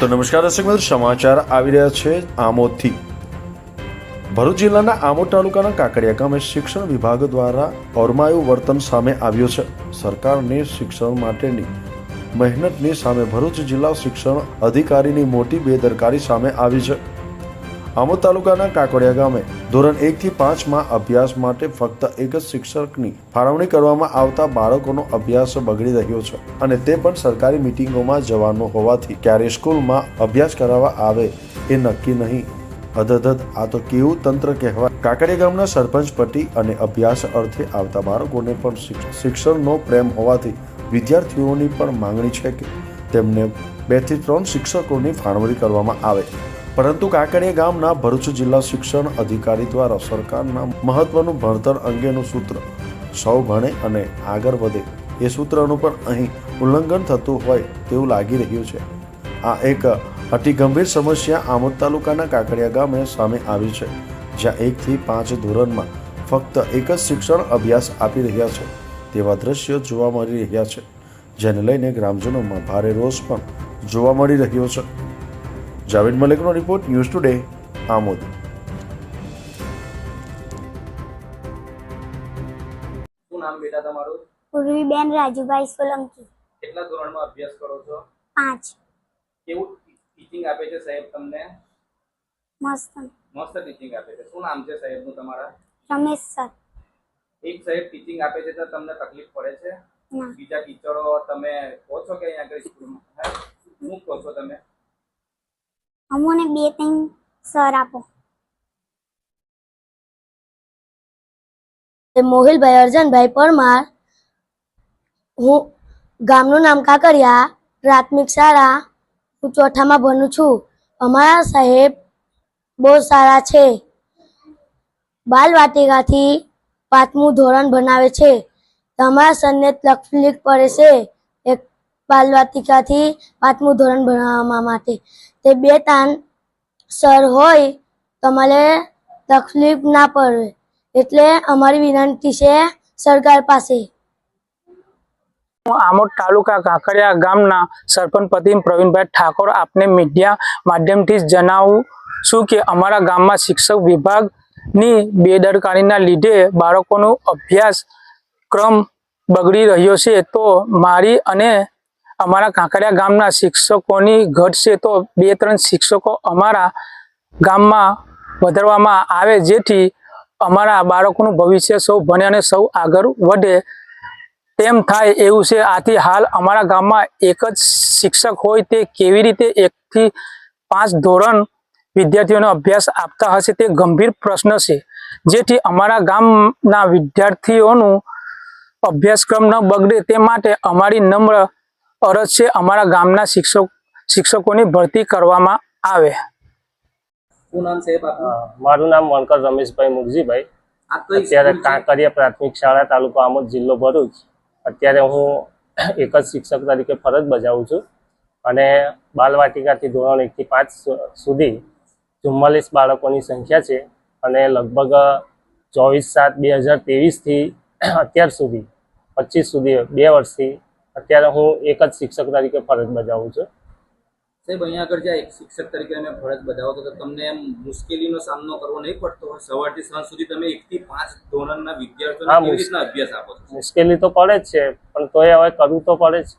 તો નમસ્કાર દર્શક મિત્રો, સમાચાર આવી રહ્યા છે આમોદથી. ભરૂચ જિલ્લાના આમોદ તાલુકાના કાકડિયા ગામે શિક્ષણ વિભાગ દ્વારા ઓરમાયું વર્તન સામે આવ્યું છે. સરકારની શિક્ષણ માટેની મહેનતની સામે ભરૂચ જિલ્લા શિક્ષણ અધિકારીની મોટી બેદરકારી સામે આવી છે. આમોદ તાલુકાના કાકડિયા ગામે ધોરણ એકથી પાંચમાં અભ્યાસ માટે ફક્ત એક જ શિક્ષકની ફાળવણી કરવામાં આવતા બાળકોનો અભ્યાસ બગડી રહ્યો છે અને તે પણ સરકારી મિટિંગોમાં જવાનો હોવાથી ક્યારે સ્કૂલમાં અભ્યાસ કરાવવા આવે એ નક્કી નહીં. અધધધ આ તો કેવું તંત્ર કહેવાય. કાકડિયા ગામના સરપંચ પતિ અને અભ્યાસ અર્થે આવતા બાળકોને પણ શિક્ષ- શિક્ષણનો પ્રેમ હોવાથી વિદ્યાર્થીઓની પણ માંગણી છે કે તેમને બેથી ત્રણ શિક્ષકોની ફાળવણી કરવામાં આવે. પરંતુ કાકડિયા ગામના ભરૂચ જિલ્લા શિક્ષણ અધિકારી દ્વારા સરકારના મહત્વનું ભણતર અંગેનું સૂત્ર, સૌ ભણે અને આગળ વધે એ સૂત્રનું પણ અહીં ઉલ્લંઘન થતું હોય તેવું લાગી રહ્યું છે. આ એક અતિ ગંભીર સમસ્યા આમોદ તાલુકાના કાકડિયા ગામે સામે આવી છે, જ્યાં એકથી પાંચ ધોરણમાં ફક્ત એક જ શિક્ષણ અભ્યાસ આપી રહ્યા છે. તેવા દ્રશ્યો જોવા મળી રહ્યા છે, જેને લઈને ગ્રામજનોમાં ભારે રોષ પણ જોવા મળી રહ્યો છે. જાવેદ મલિકનો રિપોર્ટ ન્યૂઝ ટુડે આમોદ. શું નામ બેટા તમારું? પૂર્વીબેન રાજુભાઈ સોલંકી. કેટલા ધોરણમાં અભ્યાસ કરો છો? પાંચ. કેવું ટીચિંગ આપે છે સાહેબ તમને? મસ્ત. મસ્ત ટીચિંગ આપે છે. શું નામ છે સાહેબનું તમારા? રમેશ સર. એક સાહેબ ટીચિંગ આપે છે તો તમને તકલીફ પડે છે? બીજા ટીચરો તમે કહો છો કે અહીંયા આગળ સ્કૂલમાં? હે? શું કહો છો તમે? અમોને બે ત્રણ સર આપો. મોહિલભાઈ અર્જનભાઈ પરમાર, હું ગામનું નામ કાકરિયા, પ્રાથમિક શાળા, હું ચોથામાં ભણું છું. અમારા સાહેબ બહુ સારા છે. બાલવાટિકાથી પાંચમું ધોરણ ભણાવે છે. તમારા સરને તકલીફ પડે છે. બાલવાટિકાથી પાંચમું ધોરણ ભણાવવા માટે. તે બે તાન સર હોય, તમારે તકલીફ ના પડે. એટલે અમારી વિનંતી છે સરકાર પાસે. આમોદ તાલુકા કાંકરિયા ગામના સરપંચ પતિ પ્રવીણભાઈ ઠાકોર આપને મીડિયા માધ્યમથી જણાવું છું કે અમારા ગામમાં શિક્ષક વિભાગની બેદરકારીના લીધે બાળકોનો અભ્યાસ ક્રમ બગડી રહ્યો છે. તો મારી અને અમારા કાંકરિયા ગામના શિક્ષકોની ઘટશે તો બે ત્રણ શિક્ષકો અમારા ગામમાં વધારવામાં આવે જેથી અમારા બાળકોનું ભવિષ્ય સૌ ભણે અને સૌ આગળ વધે. તેમ થાય એવું છે. આથી હાલ અમારા ગામમાં એક જ શિક્ષક હોય તે કેવી રીતે એકથી પાંચ ધોરણ વિદ્યાર્થીઓનો અભ્યાસ આપતા હશે તે ગંભીર પ્રશ્ન છે. જેથી અમારા ગામના વિદ્યાર્થીઓનું અભ્યાસક્રમ ન બગડે તે માટે અમારી નમ્ર અરજ છે અમારા ગામના શિક્ષક શિક્ષકોની ભરતી કરવામાં આવે. મારું નામ વણકર રમેશભાઈ મુરજીભાઈ અત્યારે કાંકરિયા પ્રાથમિક શાળા તાલુકો આમોદ જિલ્લો ભરૂચ. અત્યારે હું એક જ શિક્ષક તરીકે ફરજ બજાવું છું અને બાલવાટિકાથી ધોરણ એકથી પાંચ સુધી ચુમ્માલીસ બાળકોની સંખ્યા છે અને લગભગ ચોવીસ સાત બે હજાર તેવીસથી અત્યાર સુધી પચીસ સુધી બે વર્ષથી અત્યારે હું એક જ શિક્ષક તરીકે ફરજ બજાવું છું. સાહેબ અહીંયા આગળ જ્યાં એક શિક્ષક તરીકે અમે ફરજ બજાવો તો તમને એમ મુશ્કેલીનો સામનો કરવો નહીં પડતો સવારથી સાંજ સુધી તમે એકથી પાંચ ધોરણના વિદ્યાર્થીઓને કેવી રીતના અભ્યાસ આપો છો? મુશ્કેલી તો પડે જ છે પણ તોય હવે કરવું તો પડે જ.